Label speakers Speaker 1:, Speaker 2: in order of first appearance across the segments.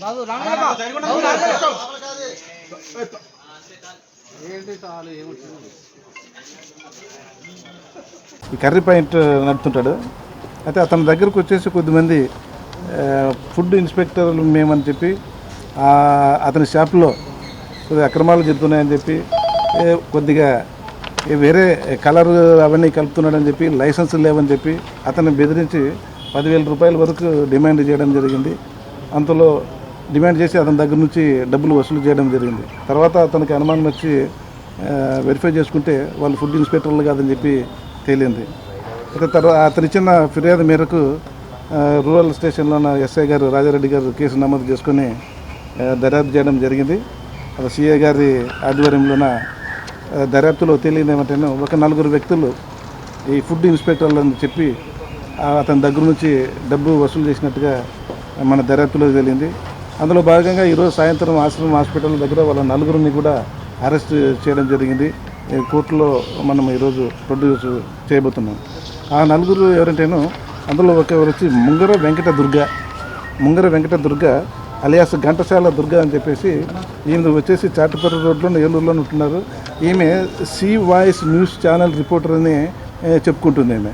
Speaker 1: బాబు
Speaker 2: ఈ curry point నడుపుతుంటాడు. అయితే అతని దగ్గరకు వచ్చేసి కొద్దిమంది ఫుడ్ ఇన్స్పెక్టర్లు మేమని చెప్పి ఆ, అతని షాప్లో కొద్దిగా అక్రమాలు జరుగుతున్నాయని చెప్పి కొద్దిగా వేరే కలర్ అవన్నీ కలుపుతున్నాడని చెప్పి లైసెన్స్ లేవని చెప్పి అతన్ని బెదిరించి పదివేల రూపాయల వరకు డిమాండ్ చేయడం జరిగింది. అంతలో డిమాండ్ చేసి అతని దగ్గర నుంచి డబ్బులు వసూలు చేయడం జరిగింది. తర్వాత అతనికి అనుమానం వచ్చి వెరిఫై చేసుకుంటే వాళ్ళు ఫుడ్ ఇన్స్పెక్టర్లు కాదని చెప్పి తేలింది. అయితే తర్వాత అతను ఇచ్చిన ఫిర్యాదు మేరకు రూరల్ స్టేషన్లో ఉన్న ఎస్ఐ గారు రాజారెడ్డి గారు కేసు నమోదు చేసుకొని దర్యాప్తు చేయడం జరిగింది. అది సిఐ గారి ఆధ్వర్యంలోన దర్యాప్తులో తెలియదు ఏమంటే ఒక నలుగురు వ్యక్తులు ఈ ఫుడ్ ఇన్స్పెక్టర్లని చెప్పి అతని దగ్గర నుంచి డబ్బు వసూలు చేసినట్టుగా మన దర్యాప్తులో తేలింది. అందులో భాగంగా ఈరోజు సాయంత్రం ఆశ్రమం హాస్పిటల్ దగ్గర వాళ్ళ నలుగురిని కూడా అరెస్ట్ చేయడం జరిగింది. ఈ కోర్టులో మనం ఈరోజు ప్రొడ్యూస్ చేయబోతున్నాం. ఆ నలుగురు ఎవరంటేనో అందులో ఒక వచ్చి ముంగర వెంకట దుర్గ ముంగర వెంకట దుర్గ అలియాస్ ఘంటసాల దుర్గ అని చెప్పేసి ఈమె వచ్చేసి చాటపర్రి రోడ్లో ఏలూరులో ఉంటున్నారు. ఈమె C voice news channel reporter అని చెప్పుకుంటుంది ఈమె.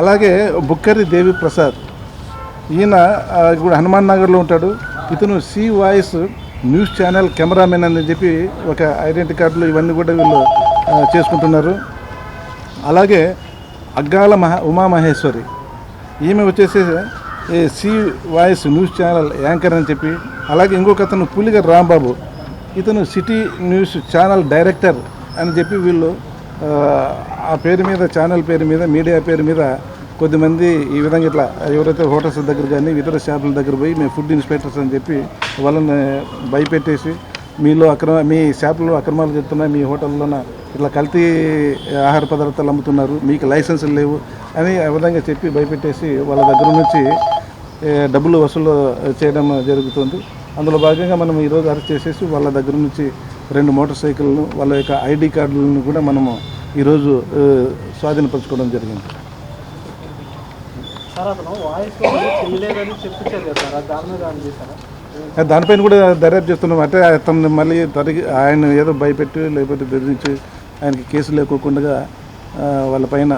Speaker 2: అలాగే బుక్కరి దేవి ప్రసాద్. ఈయన ఇప్పుడు హనుమాన్ నగర్లో ఉంటాడు. ఇతను C voice news channel cameraman అని చెప్పి ఒక ఐడెంటిటీ కార్డులు ఇవన్నీ కూడా వీళ్ళు చేసుకుంటున్నారు. అలాగే అగ్గాల మహా ఉమామహేశ్వరి. ఈమె వచ్చేసి ఏ C voice news channel anchor అని చెప్పి అలాగే ఇంకొక అతను పులిగర్ రాంబాబు ఇతను సిటీ న్యూస్ ఛానల్ డైరెక్టర్ అని చెప్పి వీళ్ళు ఆ, పేరు మీద ఛానల్ పేరు మీద మీడియా పేరు మీద కొద్దిమంది ఈ విధంగా ఇట్లా ఎవరైతే హోటల్స్ దగ్గర కానీ ఇతర షాపుల దగ్గర పోయి మేము ఫుడ్ ఇన్స్పెక్టర్స్ అని చెప్పి వాళ్ళని భయపెట్టేసి మీలో అక్రమ మీ షాపులో అక్రమాలు చెప్తున్నాయి మీ హోటల్లోన ఇట్లా కల్తీ ఆహార పదార్థాలు అమ్ముతున్నారు మీకు లైసెన్సులు లేవు అని ఆ విధంగా చెప్పి భయపెట్టేసి వాళ్ళ దగ్గర నుంచి డబ్బులు వసూలు చేయడం జరుగుతుంది. అందులో భాగంగా మనం ఈరోజు అరెస్ట్ చేసేసి వాళ్ళ దగ్గర నుంచి రెండు మోటార్ సైకిళ్ళను వాళ్ళ యొక్క ఐడి కార్డులను కూడా మనము ఈరోజు స్వాధీనపరచుకోవడం జరిగింది. దానిపైన కూడా దర్యాప్తు చేస్తున్నాం. అంటే అతను మళ్ళీ తరిగి ఆయన ఏదో భయపెట్టి లేకపోతే బెదిరించి ఆయనకి కేసు లేకోకుండా వాళ్ళ పైన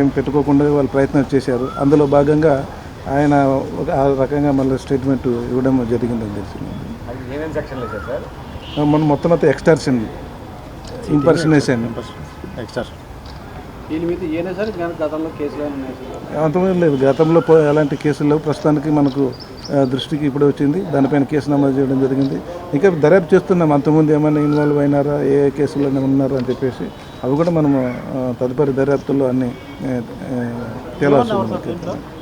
Speaker 2: ఏం పెట్టుకోకుండా వాళ్ళు ప్రయత్నం చేశారు. అందులో భాగంగా ఆయన ఒక ఆ రకంగా మళ్ళీ స్టేట్మెంట్ ఇవ్వడం జరిగిందని తెలిసింది. మనం మొత్తం అంతా ఎక్స్టార్షన్ ఇంపర్సనేషన్ అంతమంది లేదు. గతంలో పో- ఎలాంటి కేసులు లేవు. ప్రస్తుతానికి మనకు దృష్టికి ఇప్పుడే వచ్చింది. దానిపైన కేసు నమోదు చేయడం జరిగింది. ఇంకా దర్యాప్తు చేస్తున్నాం. అంతకుముందు ఏమైనా ఇన్వాల్వ్ అయినారా? ఏ ఏ కేసుల్లో ఉన్నారా అని చెప్పేసి అవి కూడా మనము తదుపరి దర్యాప్తుల్లో అన్ని తేలాల్సి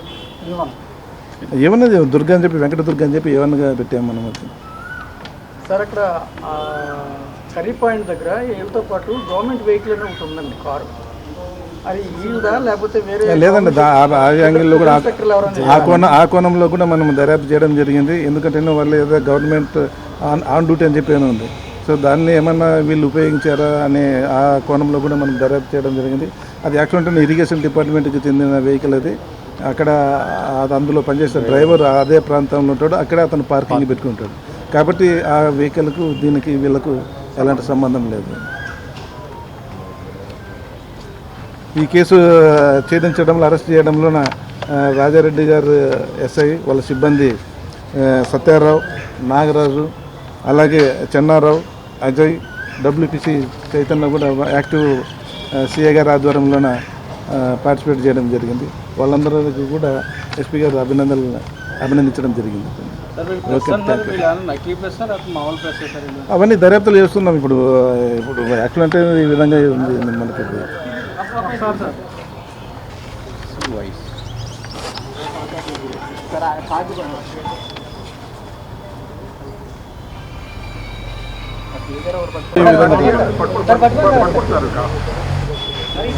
Speaker 2: ఉంది ఏమన్నా దుర్గా అని చెప్పి వెంకట దుర్గా అని చెప్పి ఏమన్నా పెట్టాము మనం
Speaker 1: సార్ అక్కడ కర్రీ పాయింట్ దగ్గర ఏళ్ళతో పాటు గవర్నమెంట్ వెహికల్ అని ఒకటి ఉందండి కారు. అది ఈవిడ లేకపోతే వేరే
Speaker 2: లేదండి ఆ- యాంగిల్లో కూడా ఆ- కోణ ఆ కోణంలో కూడా మనం దర్యాప్తు చేయడం జరిగింది. ఎందుకంటే వాళ్ళు ఏదో గవర్నమెంట్ ఆన్ ఆన్ డ్యూటీ అని చెప్పి ఉంది. సో దాన్ని ఏమన్నా వీళ్ళు ఉపయోగించారా అనే ఆ కోణంలో కూడా మనం దర్యాప్తు చేయడం జరిగింది. అది యాక్చువల్ ఇరిగేషన్ డిపార్ట్మెంట్కి చెందిన వెహికల్ అది. అక్కడ అది అందులో పనిచేసే డ్రైవర్ అదే ప్రాంతంలో ఉంటాడు. అక్కడే అతను పార్కింగ్ పెట్టుకుంటాడు. కాబట్టి ఆ వెహికల్కు దీనికి వీళ్ళకు ఎలాంటి సంబంధం లేదు. ఈ కేసు ఛేదించడంలో అరెస్ట్ చేయడంలోన రాజారెడ్డి గారు ఎస్ఐ వాళ్ళ సిబ్బంది సత్యారావు నాగరాజు అలాగే చెన్నారావు అజయ్ డబ్ల్యూపిసి చైతన్య కూడా యాక్టివ్ సిఏ గారి ఆధ్వర్యంలోన పార్టిసిపేట్ చేయడం జరిగింది. వాళ్ళందరికీ కూడా ఎస్పీ గారు అభినందనలు అభినందించడం జరిగింది. అవన్నీ దర్యాప్తులు చేస్తున్నాం ఇప్పుడు ఇప్పుడు యాక్చువల్ అంటే ఈ విధంగా ఉంది మనకి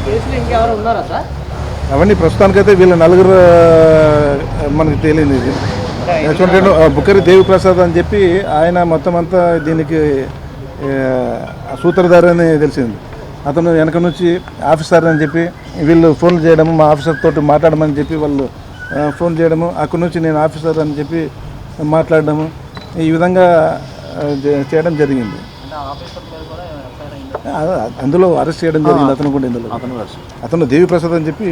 Speaker 1: కేసులో ఇంకెవరు ఉన్నారా సార్?
Speaker 2: అవన్నీ ప్రస్తుతానికైతే వీళ్ళ నలుగురు మనకి తేలింది చూడండి బుక్కరి దేవిప్రసాద్ అని చెప్పి ఆయన మొత్తం అంతా దీనికి సూత్రధారని సూత్రధారి అని తెలిసింది. అతను వెనక నుంచి ఆఫీసర్ అని చెప్పి వీళ్ళు ఫోన్లు చేయడము మా ఆఫీసర్ తోటి మాట్లాడమని చెప్పి వాళ్ళు ఫోన్ చేయడము అక్కడి నుంచి నేను ఆఫీసర్ అని చెప్పి మాట్లాడడము ఈ విధంగా చేయడం జరిగింది. అందులో అరెస్ట్ చేయడం జరిగింది. అతను కూడా ఇందులో.
Speaker 3: అతను
Speaker 2: దేవిప్రసాద్ అని చెప్పి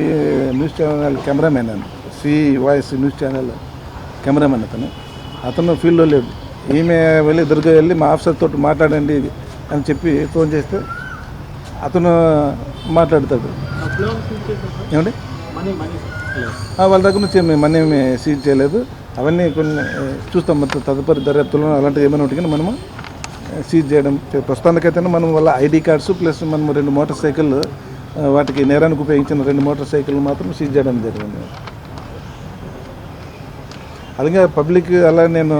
Speaker 2: న్యూస్ ఛానల్ కెమెరామెన్ అని C voice news channel cameraman అతను. అతను ఫీల్డ్లో లేడు. ఈమె వెళ్ళి దుర్గ వెళ్ళి మా ఆఫీసర్ తోటి మాట్లాడండి అని చెప్పి ఫోన్ చేస్తే అతను మాట్లాడతాడు. ఏమండి? వాళ్ళ దగ్గర నుంచి ఏమి మనీ ఏమి సీజ్ చేయలేదు. అవన్నీ కొన్ని చూస్తాం మొత్తం తదుపరి దర్యాప్తులో అలాంటివి ఏమైనా ఉంటే కానీ మనము సీజ్ చేయడం చే- ప్రస్తుతానికైతే మనం వాళ్ళ ఐడి కార్డ్స్ ప్లస్ మనం రెండు మోటార్ సైకిల్ వాటికి నేరానికి ఉపయోగించిన రెండు మోటార్ సైకిల్ మాత్రం సీజ్ చేయడం జరిగింది. అలాగే పబ్లిక్ అలా నేను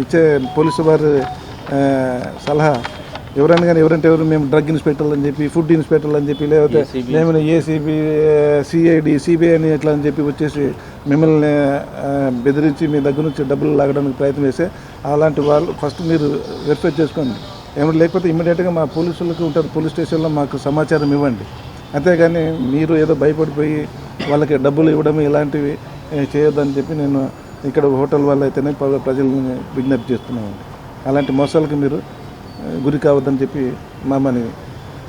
Speaker 2: ఇచ్చే పోలీసు వారి సలహా ఎవరైనా కానీ ఎవరంటే ఎవరు మేము డ్రగ్ ఇన్స్పెక్టర్లు అని చెప్పి ఫుడ్ ఇన్స్పెక్టర్లు అని చెప్పి లేకపోతే మేము ఏసీబీ సిఐడి సిబిఐ అని ఇట్లా అని చెప్పి వచ్చేసి మిమ్మల్ని బెదిరించి మీ దగ్గర నుంచి డబ్బులు లాగడానికి ప్రయత్నం చేస్తే అలాంటి వాళ్ళు ఫస్ట్ మీరు వెరిఫై చేసుకోండి. ఏమైనా లేకపోతే ఇమ్మీడియట్గా మా పోలీసులకు ఉంటారు పోలీస్ స్టేషన్లో మాకు సమాచారం ఇవ్వండి. అంతేగాని మీరు ఏదో భయపడిపోయి వాళ్ళకి డబ్బులు ఇవ్వడం ఇలాంటివి చేయొద్దని చెప్పి నేను ఇక్కడ హోటల్ వాళ్ళు అయితేనే ప్రజల్ని విజ్ఞప్తి చేస్తున్నాను అలాంటి మోసాలకు మీరు గురి కావద్దని చెప్పి మమ్మల్ని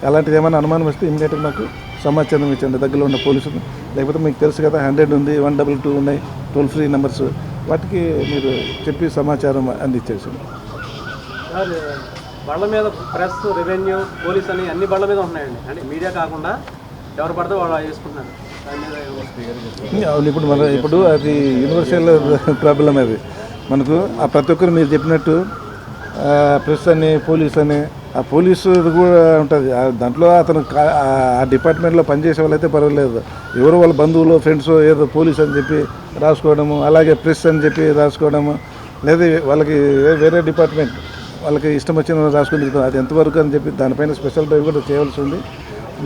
Speaker 2: అలాంటిది ఏమైనా అనుమానం వస్తే ఇమీడియట్గా నాకు సమాచారం ఇచ్చండి దగ్గరలో ఉన్న పోలీసులు లేకపోతే మీకు తెలుసు కదా హండ్రెడ్ ఉంది వన్ డబల్ టూ ఉన్నాయి టోల్ ఫ్రీ నెంబర్స్. వాటికి మీరు చెప్పి సమాచారం అందించేసి
Speaker 4: బళ్ళ మీద ప్రెస్ రెవెన్యూ పోలీస్ అని అన్ని బళ్ళ మీద ఉన్నాయండి. అంటే మీడియా కాకుండా ఎవరు పడితే వాళ్ళు ఏమో-
Speaker 2: అవును ఇప్పుడు మన ఇప్పుడు అది యూనివర్సల్ ప్రాబ్లం అది. మనకు ఆ ప్రతి ఒక్కరు మీరు చెప్పినట్టు ప్రెస్ అని పోలీస్ అని ఆ పోలీసు కూడా ఉంటుంది. దాంట్లో అతను ఆ డిపార్ట్మెంట్లో పనిచేసే వాళ్ళైతే పర్వాలేదు. ఎవరో వాళ్ళ బంధువులు ఫ్రెండ్స్ ఏదో పోలీస్ అని చెప్పి రాసుకోవడము అలాగే ప్రెస్ అని చెప్పి రాసుకోవడము లేదా వాళ్ళకి వేరే డిపార్ట్మెంట్ వాళ్ళకి ఇష్టం వచ్చిన రాసుకుని అది ఎంతవరకు అని చెప్పి దానిపైన స్పెషల్ డ్రైవ్ కూడా చేయవలసి ఉంది.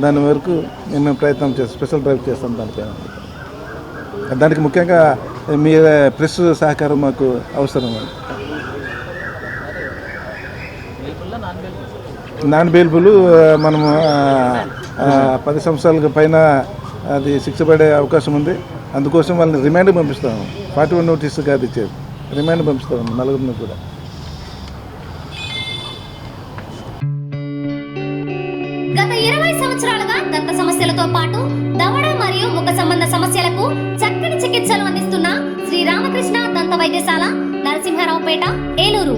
Speaker 2: దాని వరకు మేము ప్రయత్నం చేస్తాం స్పెషల్ డ్రైవ్ చేస్తాం దానిపైన. దానికి ముఖ్యంగా మీ ప్రెస్ సహకారం మాకు అవసరం. నాన్ బెయిల్బుల్ మనము పది సంవత్సరాలకు పైన అది శిక్ష పడే అవకాశం ఉంది. అందుకోసం వాళ్ళని రిమాండ్ పంపిస్తాము. ఫార్టీ వన్ నోటీస్ కాదు ఇచ్చేది. రిమాండ్ పంపిస్తాము నలుగురిని కూడా.
Speaker 5: గత ఇరవై సంవత్సరాలుగా దంత సమస్యలతో పాటు దవడ మరియు ముఖ సంబంధ సమస్యలకు చక్కని చికిత్సలు అందిస్తున్న శ్రీ రామకృష్ణ దంత వైద్యశాల నరసింహారావుపేట ఏలూరు.